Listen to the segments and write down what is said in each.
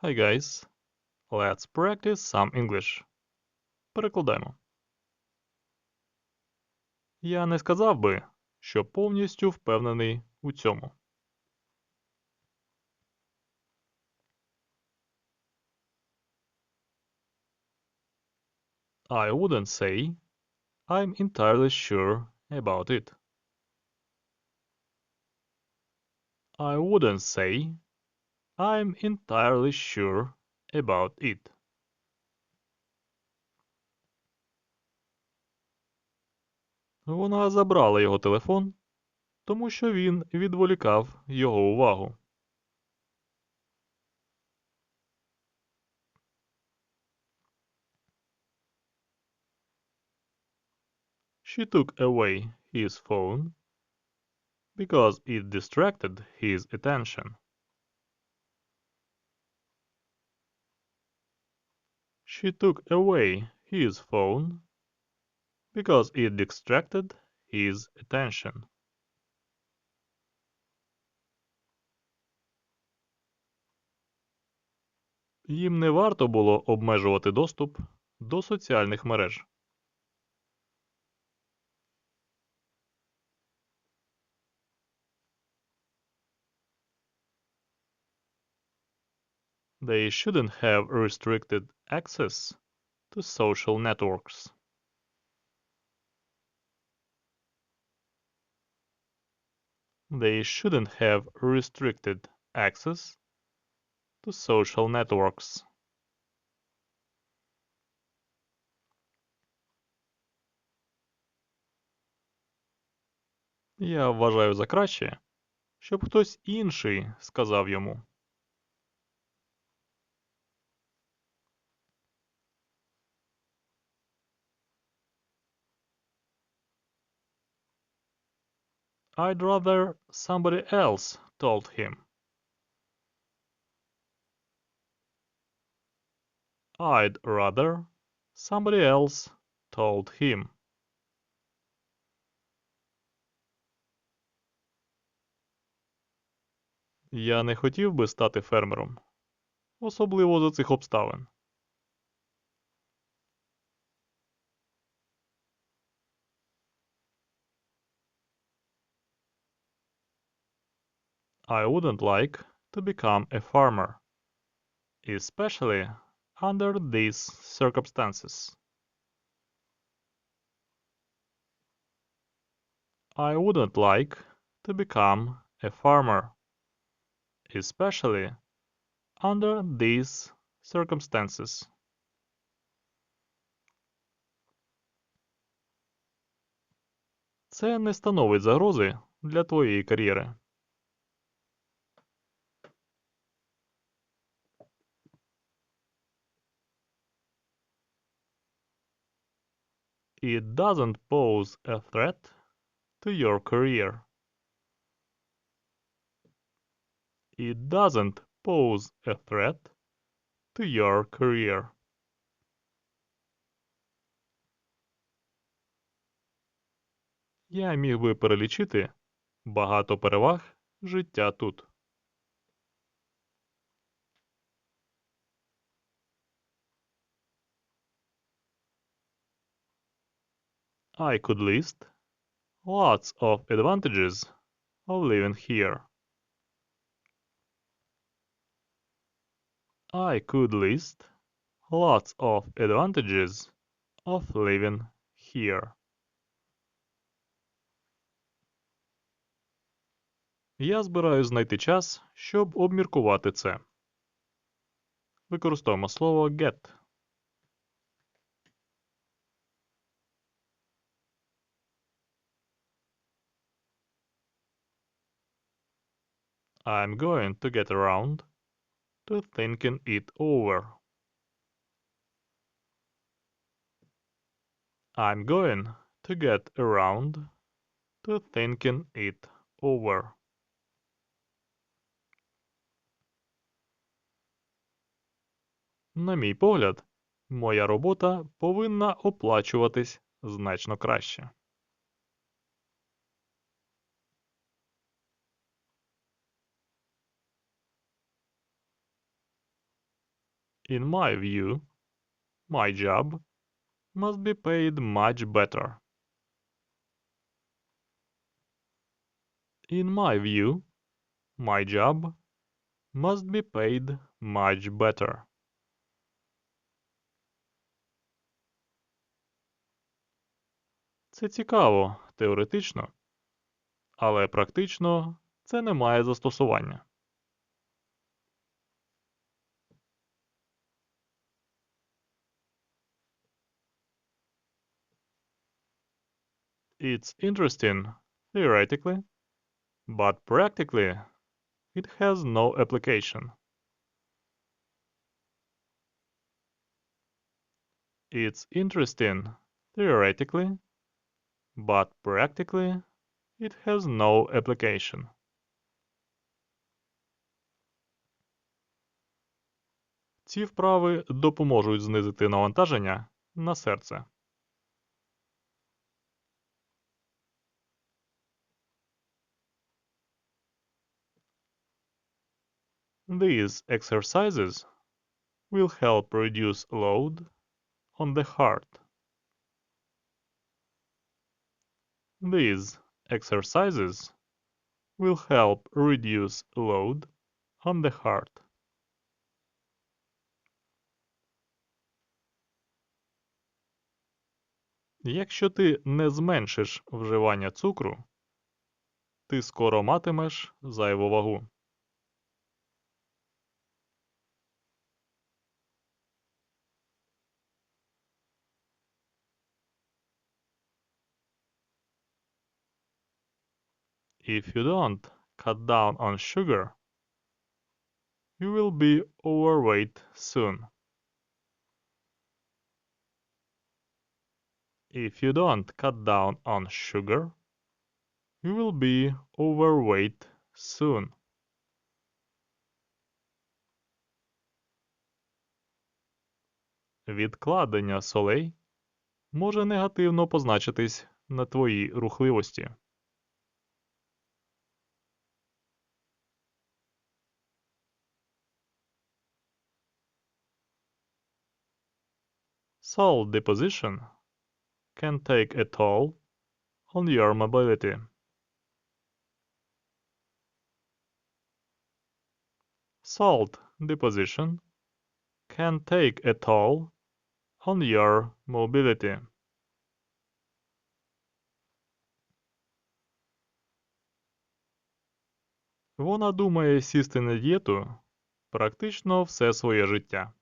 Hi guys. Let's practice some English. Перекладаємо. Я не сказав би, що повністю впевнений у цьому. I wouldn't say I'm entirely sure about it. I wouldn't say I'm entirely sure about it. Вона забрала його телефон, тому що він відволікав його увагу. She took away his phone because it distracted his attention. She took away his phone because it distracted his attention. Їм не варто було обмежувати доступ до соціальних мереж. They shouldn't have restricted access to social networks. They shouldn't have restricted access to social networks. Я вважаю за краще, щоб хтось інший сказав йому. I'd rather somebody else told him. I'd rather somebody else told him. Я не хотів би стати фермером, особливо за цих обставин. I wouldn't like to become a farmer, especially under these circumstances. I wouldn't like to become a farmer, especially under these circumstances. Це не становить загрози для твоєї кар'єри. It doesn't pose a threat to your career. It doesn't pose a threat to your career. Я міг би перелічити багато переваг життя тут. I could list lots of advantages of living here. I could list lots of advantages of living here. Я збираюсь знайти час, щоб обміркувати це. Використовуємо слово get. I'm going to get around to thinking it over. I'm going to get around to thinking it over. На мій погляд, моя робота повинна оплачуватись значно краще. In my view, my job must be paid much better. In my view, my job must be paid much better. Це цікаво теоретично, але практично це не має застосування. It's interesting, theoretically, but practically it has no application. It's interesting, theoretically, but practically it has no application. Ці вправи допоможуть знизити навантаження на серце. These exercises will help reduce load on the heart. These exercises will help reduce load on the heart. Якщо ти не зменшиш вживання цукру, ти скоро матимеш зайву вагу. If you don't cut down on sugar, you will be overweight soon. If you don't cut down on sugar, you will be overweight soon. Відкладення солей може негативно позначитись на твоїй рухливості. Salt deposition can take a toll on your mobility. Salt deposition can take a toll on your mobility. Вона думає сісти на дієту практично все своє життя.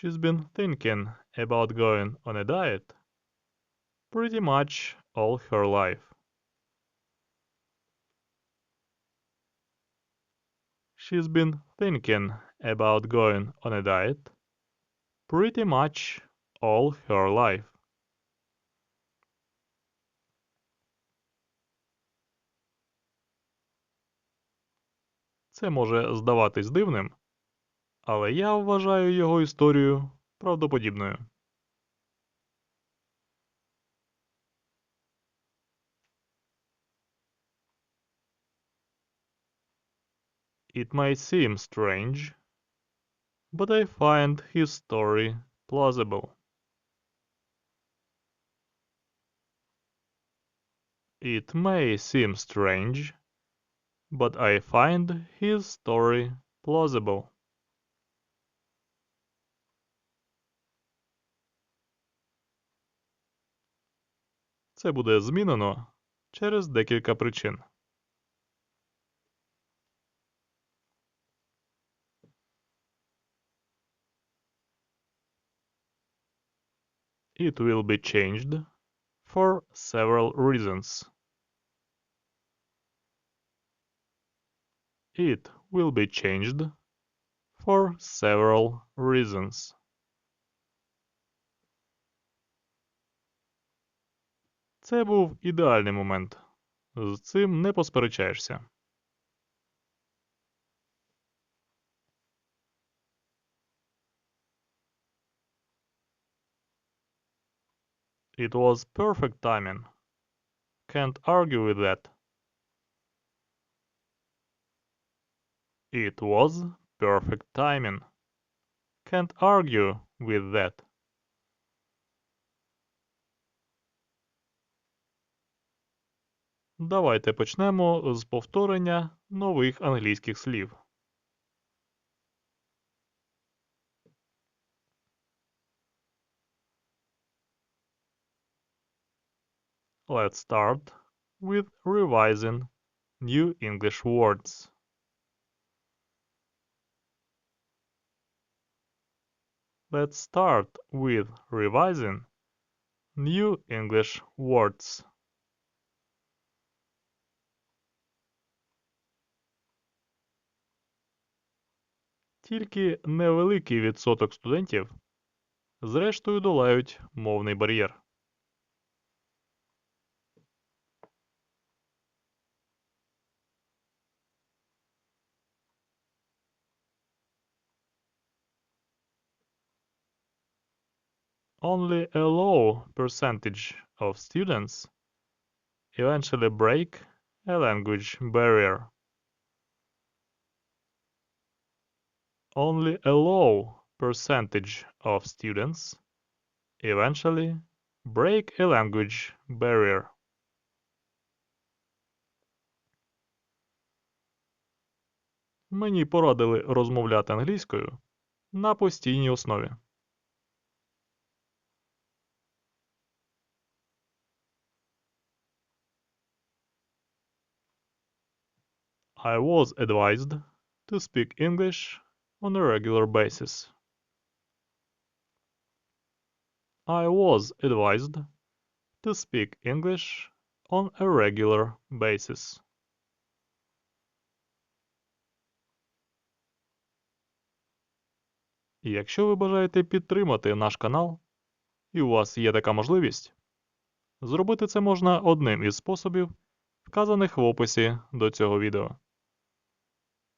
She's been thinking about going on a diet pretty much all her life. She's been thinking about going on a diet pretty much all her life. Це може здаватись дивним, але я вважаю його історію правдоподібною. It may seem strange, but I find his story plausible. It may seem strange, but I find his story plausible. Це буде змінено через декілька причин. It will be changed for several reasons. It will be changed for several reasons. Це був ідеальний момент. З цим не посперечаєшся. It was perfect timing. Can't argue with that. It was perfect timing. Can't argue with that. Давайте почнемо з повторення нових англійських слів. Let's start with revising new English words. Let's start with revising new English words. Тільки невеликий відсоток студентів зрештою долають мовний бар'єр. Only a low percentage of students eventually break a language barrier. Only a low percentage of students eventually break a language barrier. Мені порадили розмовляти англійською на постійній основі. I was advised to speak English on a regular basis. I was advised to speak English on a regular basis. Якщо ви бажаєте підтримати наш канал, і у вас є така можливість, зробити це можна одним із способів, вказаних в описі до цього відео.